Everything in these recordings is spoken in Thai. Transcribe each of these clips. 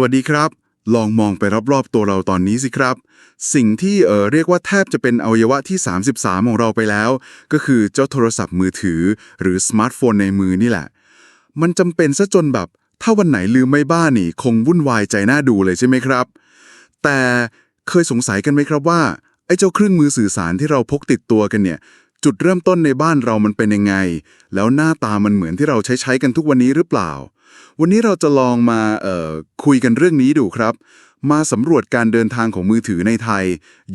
วัสดีครับ ลองมองไปรอบๆตัวเราตอนนี้สิครับ สิ่งที่เออเรียกว่าแทบจะเป็นอวัยวะที่ 33 ของเราไปแล้ว ก็คือเจ้าโทรศัพท์มือถือ หรือสมาร์ทโฟนในมือนี่แหละ มันจำเป็นซะจนแบบ ถ้าวันไหนลืมไม่บ้านนี่ คงวุ่นวายใจน่าดูเลยใช่ไหมครับ แต่เคยสงสัยกันไหมครับว่าไอ้เจ้าเครื่องมือสื่อสารที่เราพกติดตัวกันเนี่ยจุดเริ่มต้นในบ้านเรามันเป็นยังไง แล้วหน้าตามันเหมือนที่เราใช้ใช้กันทุกวันนี้หรือเปล่า วันนี้เราจะลองมาคุยกันเรื่องนี้ดูครับ มาสำรวจการเดินทางของมือถือในไทย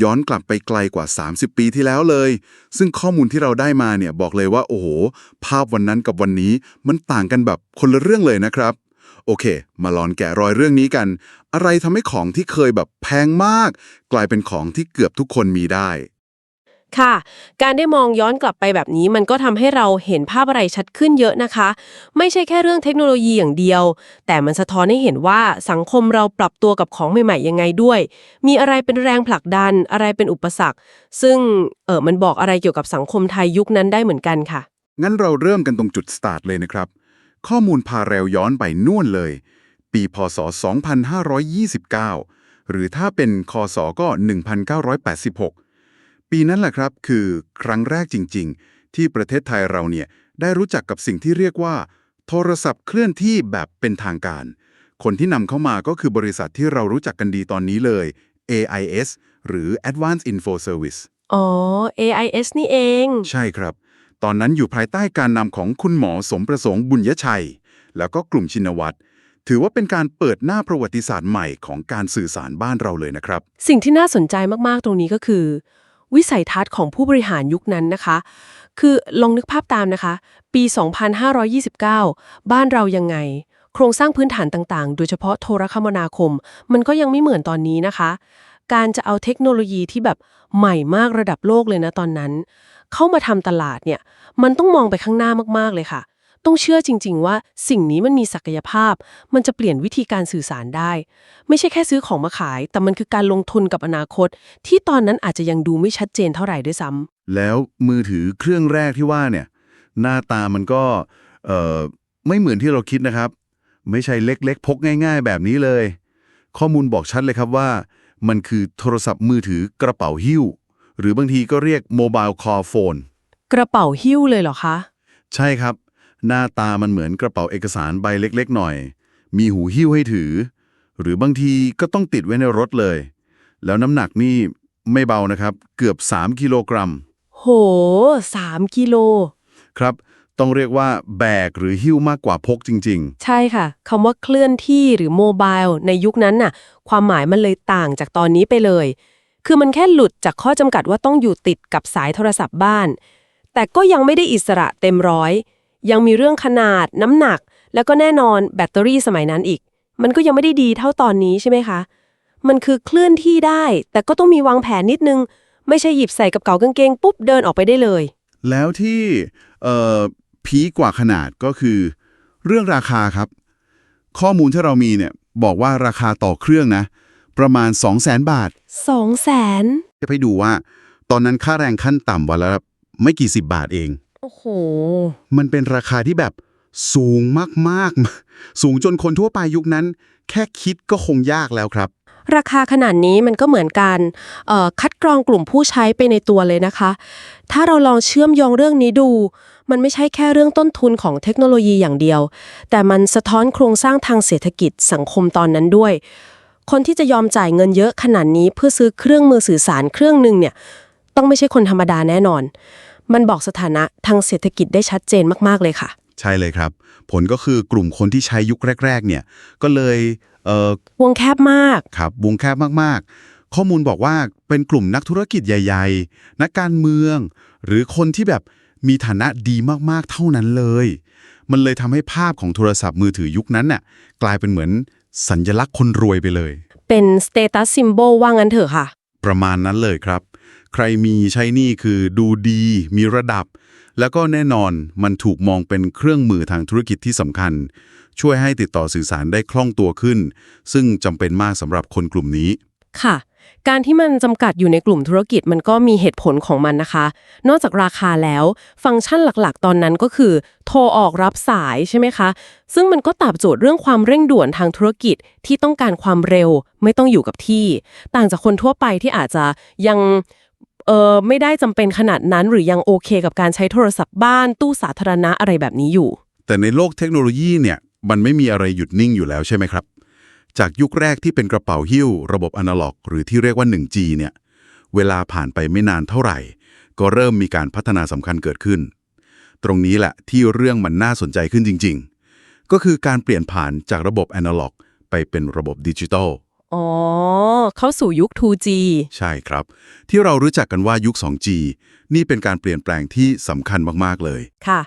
ย้อนกลับไปไกลกว่า 30 ปีที่แล้วเลย ซึ่งข้อมูลที่เราได้มาเนี่ยบอกเลยว่าโอ้โห ภาพวันนั้นกับวันนี้มันต่างกันแบบคนละเรื่องเลยนะครับโอเค มาลองแกะรอยเรื่องนี้กัน อะไรทำให้ของที่เคยแบบแพงมาก กลายเป็นของที่เกือบทุกคนมีได้ ค่ะ การได้มองย้อนกลับไปแบบนี้มันก็ทำให้เราเห็นภาพอะไรชัดขึ้นเยอะนะคะ ไม่ใช่แค่เรื่องเทคโนโลยีอย่างเดียว แต่มันสะท้อนให้เห็นว่าสังคมเราปรับตัวกับของใหม่ๆยังไงด้วย มีอะไรเป็นแรงผลักดันอะไรเป็นอุปสรรค ซึ่งเออมันบอกอะไรเกี่ยวกับสังคมไทยยุคนั้นได้เหมือนกันค่ะ งั้นเราเริ่มกันตรงจุดสตาร์ทเลยนะครับ ข้อมูลพาเรวย้อนไปนู่นเลย ปีพศ 2529 หรือถ้าเป็นคศก็ 1986 ปีนั้นแหละครับคือครั้งแรกจริง ๆ ที่ประเทศไทยเราเนี่ยได้รู้จักกับสิ่งที่เรียกว่า โทรศัพท์เคลื่อนที่แบบเป็นทางการ คนที่นำเข้ามาก็คือบริษัทที่เรารู้จักกันดีตอนนี้เลย AIS หรือ Advanced Info Service อ๋อ AIS นี่เอง ใช่ครับ ตอนนั้นอยู่ภายใต้การนำของคุณหมอสมประสงค์บุญยชัย แล้วก็กลุ่มชินวัตรถือว่าเป็นการเปิดหน้าประวัติศาสตร์ใหม่ของการสื่อสารบ้านเราเลยนะครับ สิ่งที่น่าสนใจมาก ๆ ตรงนี้ก็คือ วิสัยทัศน์ของผู้บริหารยุคนั้นนะคะ คือลองนึกภาพตามนะคะ ปี 2529 บ้านเรายังไง โครงสร้างพื้นฐานต่างๆ โดยเฉพาะโทรคมนาคม มันก็ยังไม่เหมือนตอนนี้นะคะ การจะเอาเทคโนโลยีที่แบบใหม่มากระดับโลกเลยนะตอนนั้น เข้ามาทำตลาดเนี่ย มันต้องมองไปข้างหน้ามากๆเลยค่ะ ต้องเชื่อจริง ๆ ว่าสิ่งนี้มันมีศักยภาพ มันจะเปลี่ยนวิธีการสื่อสารได้ ไม่ใช่แค่ซื้อของมาขาย แต่มันคือการลงทุนกับอนาคต ที่ตอนนั้นอาจจะยังดูไม่ชัดเจนเท่าไหร่ด้วยซ้ำแล้วมือถือเครื่องแรกที่ว่าเนี่ย หน้าตามันก็เอ่อไม่เหมือนที่เราคิดนะครับ ไม่ใช่เล็กๆ พกง่าย ๆ แบบนี้เลย ข้อมูลบอกชัดเลยครับว่า มันคือโทรศัพท์มือถือกระเป๋าหิ้ว หรือบางทีก็เรียกโมบายคอโฟนกระเป๋าหิ้วเลยเหรอคะ ใช่ครับ หน้าตามันเหมือนกระเป๋าเอกสารใบเล็กๆ หน่อย มีหูหิ้วให้ถือ หรือบางทีก็ต้องติดไว้ในรถเลย แล้วน้ำหนักนี่ไม่เบานะครับ เกือบ 3 กิโลกรัม โหสามกิโล ครับ ต้องเรียกว่าแบกหรือหิ้วมากกว่าพกจริงใช่ค่ะคำว่าเคลื่อนที่หรือโมบายในยุคนั้นน่ะ ความหมายมันเลยต่างจากตอนนี้ไปเลย คือมันแค่หลุดจากข้อจำกัดว่าต้องอยู่ติดกับสายโทรศัพท์บ้าน แต่ก็ยังไม่ได้อิสระเต็มร้อย ยังมีเรื่องขนาดน้ำหนัก แล้วก็แน่นอนแบตเตอรี่สมัยนั้นอีก มันก็ยังไม่ได้ดีเท่าตอนนี้ใช่ไหมคะ มันคือเคลื่อนที่ได้ แต่ก็ต้องมีวางแผนนิดนึง ไม่ใช่หยิบใส่กับเก๋ากางเกงปุ๊บเดินออกไปได้เลยๆแล้วที่เอ่อพีคกว่าขนาดก็คือ เรื่องราคาครับ ข้อมูลที่เรามีเนี่ยบอกว่าราคาต่อเครื่องนะ ประมาณ 200,000 บาทสองแสนจะไปดูว่า ตอนนั้นค่าแรงขั้นต่ำวันละไม่กี่สิบบาทเอง โอ้โห มันเป็นราคาที่แบบสูงมากๆ สูงจนคนทั่วไปยุคนั้น แค่คิดก็คงยากแล้วครับ ราคาขนาดนี้มันก็เหมือนการเอ่อคัดกรองกลุ่มผู้ใช้ไปในตัวเลยนะคะ ถ้าเราลองเชื่อมโยงเรื่องนี้ดู มันไม่ใช่แค่เรื่องต้นทุนของเทคโนโลยีอย่างเดียว แต่มันสะท้อนโครงสร้างทางเศรษฐกิจสังคมตอนนั้นด้วย คนที่จะยอมจ่ายเงินเยอะขนาดนี้เพื่อซื้อเครื่องมือสื่อสารเครื่องหนึ่งเนี่ย ต้องไม่ใช่คนธรรมดาแน่นอน มันบอกสถานะทางเศรษฐกิจได้ชัดเจนมากๆเลยค่ะ ใช่เลยครับ ผลก็คือกลุ่มคนที่ใช้ยุคแรก ๆ เนี่ย ก็เลยเอ่อวงแคบมาก ครับวงแคบมากๆ ข้อมูลบอกว่าเป็นกลุ่มนักธุรกิจใหญ่ ๆ นักการเมือง หรือคนที่แบบมีฐานะดีมากๆ เท่านั้นเลย มันเลยทำให้ภาพของโทรศัพท์มือถือยุคนั้นน่ะกลายเป็นเหมือนสัญลักษณ์คนรวยไปเลย เป็นสเตตัสซิมโบลว่างั้นเถอะค่ะ ประมาณนั้นเลยครับ ใครมีใช้นี่คือดูดี มีระดับ แล้วก็แน่นอนมันถูกมองเป็นเครื่องมือทางธุรกิจที่สำคัญ ช่วยให้ติดต่อสื่อสารได้คล่องตัวขึ้น ซึ่งจำเป็นมากสำหรับคนกลุ่มนี้ค่ะ การที่มันจำกัดอยู่ในกลุ่มธุรกิจมันก็มีเหตุผลของมันนะคะ นอกจากราคาแล้ว ฟังก์ชันหลักๆ ตอนนั้นก็คือ โทรออกรับสายใช่ไหมคะ ซึ่งมันก็ตอบโจทย์เรื่องความเร่งด่วนทางธุรกิจที่ต้องการความเร็วไม่ต้องอยู่กับที่ ต่างจากคนทั่วไปที่อาจจะยัง เออไม่ได้จำเป็นขนาดนั้นหรือยังโอเคกับการใช้โทรศัพท์บ้านตู้สาธารณะอะไรแบบนี้อยู่ แต่ในโลกเทคโนโลยีเนี่ยมันไม่มีอะไรหยุดนิ่งอยู่แล้วใช่ไหมครับ จากยุคแรกที่เป็นกระเป๋าหิ้ว ระบบอนาล็อก หรือที่เรียกว่า 1G เนี่ยเวลาผ่านไปไม่นานเท่าไหร่ ก็เริ่มมีการพัฒนาสำคัญเกิดขึ้น ตรงนี้แหละที่เรื่องมันน่าสนใจขึ้นจริง ๆ ก็คือการเปลี่ยนผ่านจากระบบอนาล็อก ไปเป็นระบบดิจิทัล อ๋อ เข้าสู่ยุค 2G ใช่ครับ ที่เรารู้จักกันว่ายุค 2G นี่เป็นการเปลี่ยนแปลงที่สำคัญมาก ๆ เลย ค่ะ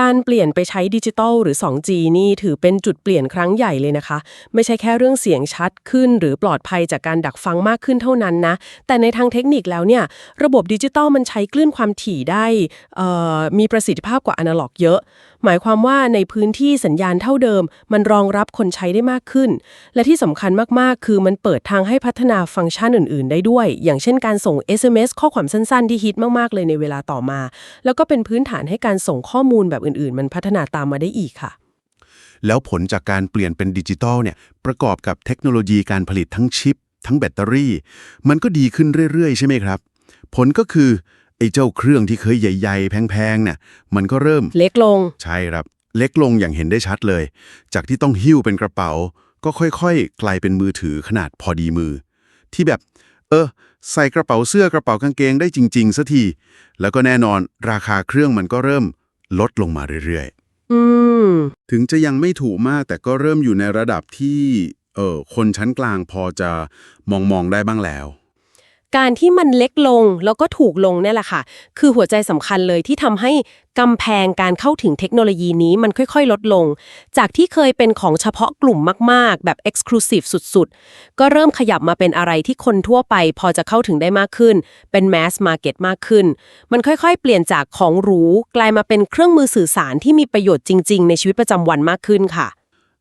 การเปลี่ยนไปใช้ดิจิตอลหรือ 2G นี่ถือเป็นจุดเปลี่ยนครั้งใหญ่เลยนะคะ ไม่ใช่แค่เรื่องเสียงชัดขึ้น หรือปลอดภัยจากการดักฟังมากขึ้นเท่านั้นนะ แต่ในทางเทคนิคแล้วเนี่ย ระบบดิจิตอลมันใช้คลื่นความถี่ได้เอ่อมีประสิทธิภาพกว่าอนาล็อกเยอะหมายความว่าในพื้นที่สัญญาณเท่าเดิม มันรองรับคนใช้ได้มากขึ้น และที่สำคัญมากๆ คือมันเปิดทางให้พัฒนาฟังก์ชันอื่น ๆ ได้ด้วย อย่างเช่นการส่ง SMS ข้อความสั้น ๆ ที่ฮิตมาก ๆ เลยในเวลาต่อมา แล้วก็เป็นพื้นฐานให้การส่งข้อมูลแบบอื่น ๆ มันพัฒนาตามมาได้อีกค่ะ แล้วผลจากการเปลี่ยนเป็นดิจิตอลเนี่ยประกอบกับเทคโนโลยีการผลิตทั้งชิป ทั้งแบตเตอรี่ มันก็ดีขึ้นเรื่อยๆ ใช่ไหมครับ ผลก็คือ ไอ้เจ้าเครื่องที่เคยใหญ่ ๆ แพงๆเนี่ยมันก็เริ่มเล็กลง ใช่ครับ เล็กลงอย่างเห็นได้ชัดเลย จากที่ต้องหิ้วเป็นกระเป๋า ก็ค่อยๆ กลายเป็นมือถือขนาดพอดีมือ ที่แบบ เออ ใส่กระเป๋าเสื้อกระเป๋ากางเกงได้จริงๆสัทีแล้วก็แน่นอนราคาเครื่องมันก็เริ่มลดลงมาเรื่อยอืมๆถึงจะยังไม่ถูกมากแต่ก็เริ่มอยู่ในระดับที่เออคนชั้นกลางพอจะมองมองๆได้บ้างแล้ว การที่มันเล็กลงแล้วก็ถูกลงเนี่ยแหละค่ะ คือหัวใจสำคัญเลยที่ทำให้กำแพงการเข้าถึงเทคโนโลยีนี้มันค่อยๆ ลดลง จากที่เคยเป็นของเฉพาะกลุ่มมากๆ แบบ Exclusive สุดๆ ก็เริ่มขยับมาเป็นอะไรที่คนทั่วไปพอจะเข้าถึงได้มากขึ้น เป็น Mass Market มากขึ้น มันค่อยๆ เปลี่ยนจากของหรู กลายมาเป็นเครื่องมือสื่อสารที่มีประโยชน์จริง ๆ ในชีวิตประจำวันมากขึ้นค่ะ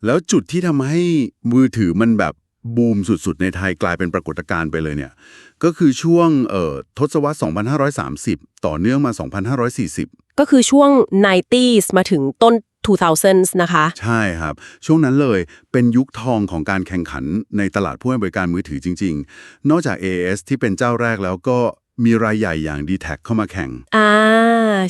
แล้วจุดที่ทำให้มือถือมันแบบ บูมสุดๆ ในไทยกลายเป็นปรากฏการณ์ไปเลยเนี่ย ก็คือช่วงเอ่อทศวรรษ 2530 ต่อเนื่องมา 2540 ก็คือช่วง 90s มาถึงต้น 2000s นะคะ ใช่ครับ ช่วงนั้นเลยเป็นยุคทองของการแข่งขันในตลาดผู้ให้บริการมือถือจริง ๆ นอกจาก AS ที่เป็นเจ้าแรกแล้วก็มีรายใหญ่อย่าง d t แทเข้ามาแข่ง อ่า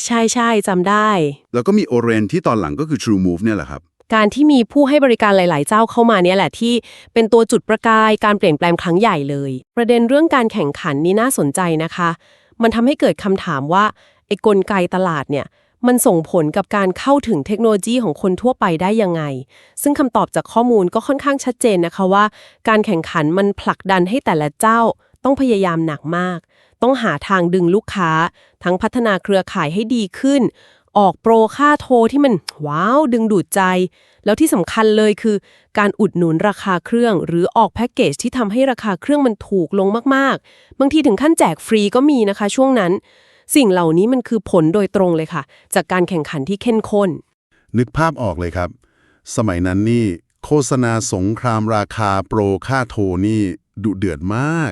ใช่ใช่จำได้ แล้วก็มี Orange ที่ตอนหลังก็คือ True Move เนี่ยแหละครับ การที่มีผู้ให้บริการหลาย ๆ เจ้าเข้ามาเนี่ยแหละที่เป็นตัวจุดประกายการเปลี่ยนแปลงครั้งใหญ่เลย ประเด็นเรื่องการแข่งขันนี่น่าสนใจนะคะ มันทำให้เกิดคำถามว่าไอ้กลไกตลาดเนี่ยมันส่งผลกับการเข้าถึงเทคโนโลยีของคนทั่วไปได้ยังไง ซึ่งคำตอบจากข้อมูลก็ค่อนข้างชัดเจนนะคะว่า การแข่งขันมันผลักดันให้แต่ละเจ้าต้องพยายามหนักมาก ต้องหาทางดึงลูกค้า ทั้งพัฒนาเครือข่ายให้ดีขึ้น ออกโปรค่าโทรที่มันว้าว ดึงดูดใจ แล้วที่สำคัญเลยคือ การอุดหนุนราคาเครื่อง หรือออกแพ็กเกจที่ทำให้ราคาเครื่องมันถูกลงมากๆ บางทีถึงขั้นแจกฟรีก็มีนะคะช่วงนั้น สิ่งเหล่านี้มันคือผลโดยตรงเลยค่ะ จากการแข่งขันที่เข้มข้น นึกภาพออกเลยครับ สมัยนั้นนี่โฆษณาสงครามราคาโปรค่าโทรนี่ดุเดือดมาก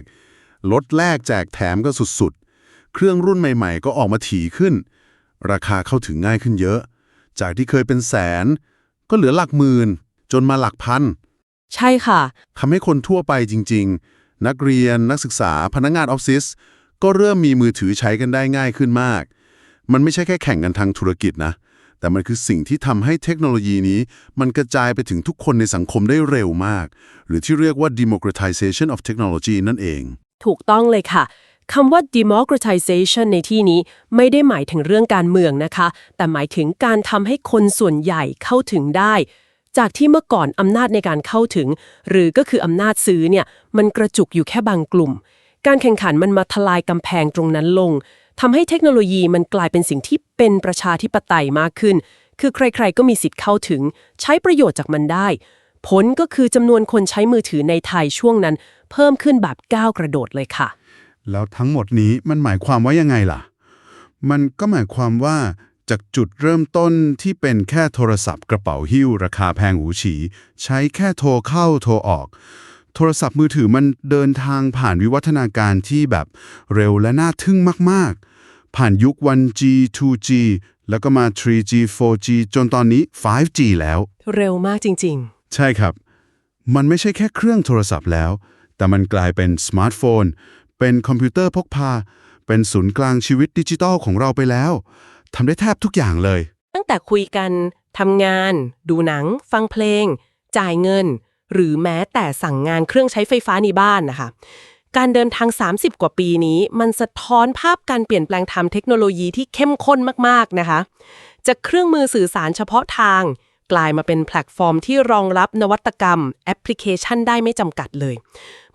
ลดแลกแจกแถมก็สุดๆ เครื่องรุ่นใหม่ๆ ก็ออกมาถี่ขึ้น ราคาเข้าถึงง่ายขึ้นเยอะ จากที่เคยเป็นแสน ก็เหลือหลักหมื่น จนมาหลักพัน ใช่ค่ะ ทำให้คนทั่วไปจริง ๆ นักเรียนนักศึกษาพนักงานออฟฟิศก็เริ่มมีมือถือใช้กันได้ง่ายขึ้นมาก มันไม่ใช่แค่แข่งกันทางธุรกิจนะ แต่มันคือสิ่งที่ทำให้เทคโนโลยีนี้ มันกระจายไปถึงทุกคนในสังคมได้เร็วมาก หรือที่เรียกว่า democratization of technology นั่นเอง ถูกต้องเลยค่ะ คำว่า democratization ในที่นี้ไม่ได้หมายถึงเรื่องการเมืองนะคะ แต่หมายถึงการทำให้คนส่วนใหญ่เข้าถึงได้ จากที่เมื่อก่อนอำนาจในการเข้าถึง หรือก็คืออำนาจซื้อเนี่ยมันกระจุกอยู่แค่บางกลุ่ม การแข่งขันมันมาทลายกำแพงตรงนั้นลงทำให้เทคโนโลยีมันกลายเป็นสิ่งที่เป็นประชาธิปไตยมากขึ้น คือใครๆ ก็มีสิทธิ์เข้าถึง ใช้ประโยชน์จากมันได้ ผลก็คือจำนวนคนใช้มือถือในไทยช่วงนั้น เพิ่มขึ้นแบบก้าวกระโดดเลยค่ะ แล้วทั้งหมดนี้มันหมายความว่ายังไงล่ะ มันก็หมายความว่าจากจุดเริ่มต้นที่เป็นแค่โทรศัพท์กระเป๋าหิ้วราคาแพงหูฉี ใช้แค่โทรเข้าโทรออก โทรศัพท์มือถือมันเดินทางผ่านวิวัฒนาการที่แบบเร็วและน่าทึ่งมาก ๆ ผ่านยุค 1G 2G แล้วก็มา 3G 4G จนตอนนี้ 5G แล้ว เร็วมากจริงใช่ครับ มันไม่ใช่แค่เครื่องโทรศัพท์แล้ว แต่มันกลายเป็นสมาร์ทโฟน เป็นคอมพิวเตอร์พกพา เป็นศูนย์กลางชีวิตดิจิทัลของเราไปแล้วทำได้แทบทุกอย่างเลย ตั้งแต่คุยกันทำงาน ดูหนัง ฟังเพลง จ่ายเงิน หรือแม้แต่สั่งงานเครื่องใช้ไฟฟ้าในบ้านนะคะ การเดินทาง 30 กว่าปีนี้ มันสะท้อนภาพการเปลี่ยนแปลงทางเทคโนโลยีที่เข้มข้นมากๆนะคะ จากเครื่องมือสื่อสารเฉพาะทาง กลายมาเป็นแพลตฟอร์มที่รองรับนวัตกรรม แอปพลิเคชันได้ไม่จำกัดเลย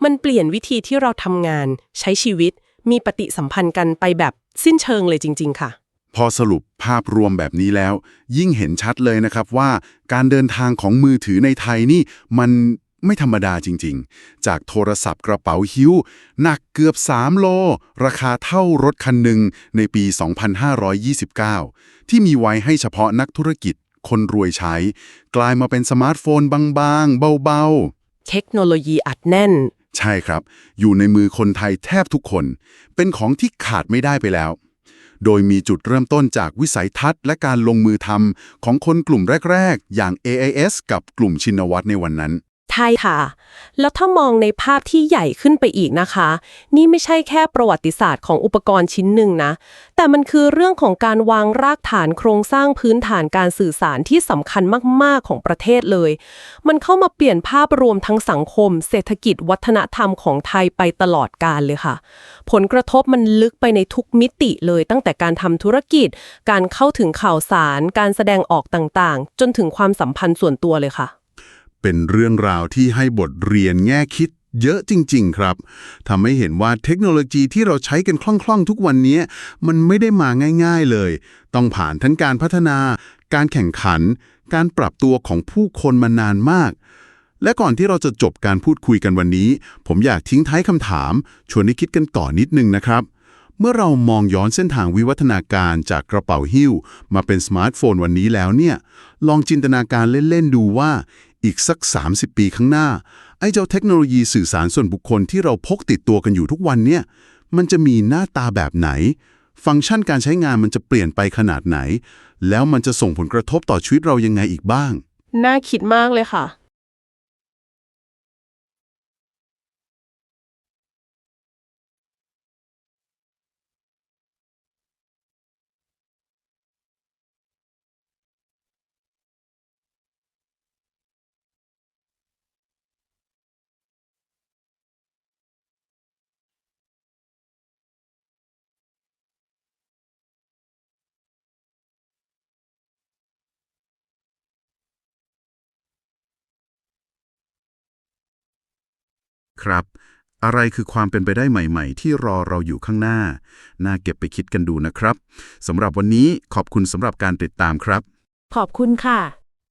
มันเปลี่ยนวิธีที่เราทำงาน ใช้ชีวิต มีปฏิสัมพันธ์กันไปแบบสิ้นเชิงเลยจริง ๆ ค่ะ พอสรุปภาพรวมแบบนี้แล้ว ยิ่งเห็นชัดเลยนะครับว่าการเดินทางของมือถือในไทยนี่มันไม่ธรรมดาจริง ๆ จากโทรศัพท์กระเป๋าหิ้ว หนักเกือบ 3 โล ราคาเท่ารถคันหนึ่งในปี 2529 ที่มีไว้ให้เฉพาะนักธุรกิจ คนรวยใช้ กลายมาเป็นสมาร์ทโฟนบางๆ เบาๆ เทคโนโลยีอัดแน่น ใช่ครับ อยู่ในมือคนไทยแทบทุกคน เป็นของที่ขาดไม่ได้ไปแล้ว โดยมีจุดเริ่มต้นจากวิสัยทัศน์และการลงมือทำของคนกลุ่มแรก ๆ อย่าง AIS กับกลุ่มชินวัตรในวันนั้นใช่ค่ะ แล้วถ้ามองในภาพที่ใหญ่ขึ้นไปอีกนะคะ นี่ไม่ใช่แค่ประวัติศาสตร์ของอุปกรณ์ชิ้นหนึ่งนะ แต่มันคือเรื่องของการวางรากฐานโครงสร้างพื้นฐานการสื่อสารที่สำคัญมากๆของประเทศเลย มันเข้ามาเปลี่ยนภาพรวมทั้งสังคม เศรษฐกิจวัฒนธรรมของไทยไปตลอดกาลเลยค่ะ ผลกระทบมันลึกไปในทุกมิติเลยตั้งแต่การทำธุรกิจ การเข้าถึงข่าวสาร การแสดงออกต่างๆ จนถึงความสัมพันธ์ส่วนตัวเลยค่ะ เป็นเรื่องราวที่ให้บทเรียนแง่คิดเยอะจริง ๆ ครับทำให้เห็นว่าเทคโนโลยีที่เราใช้กันคล่อง ๆ ทุกวันนี้มันไม่ได้มาง่าย ๆเลย ต้องผ่านทั้งการพัฒนา การแข่งขัน การปรับตัวของผู้คนมานานมาก และก่อนที่เราจะจบการพูดคุยกันวันนี้ ผมอยากทิ้งท้ายคำถาม ชวนให้คิดกันต่อนิดนึงนะครับ เมื่อเรามองย้อนเส้นทางวิวัฒนาการจากกระเป๋าหิ้ว มาเป็นสมาร์ทโฟนวันนี้แล้วเนี่ย ลองจินตนาการเล่น ๆ ดูว่า อีกสัก 30 ปีข้างหน้า ไอ้เจ้าเทคโนโลยีสื่อสารส่วนบุคคลที่เราพกติดตัวกันอยู่ทุกวันเนี่ย มันจะมีหน้าตาแบบไหน ฟังก์ชันการใช้งานมันจะเปลี่ยนไปขนาดไหน แล้วมันจะส่งผลกระทบต่อชีวิตเรายังไงอีกบ้าง น่าคิดมากเลยค่ะ ครับ อะไรคือความเป็นไปได้ใหม่ ๆ ที่รอเราอยู่ข้างหน้า น่าเก็บไปคิดกันดูนะครับสำหรับวันนี้ขอบคุณสำหรับการติดตามครับ ขอบคุณค่ะ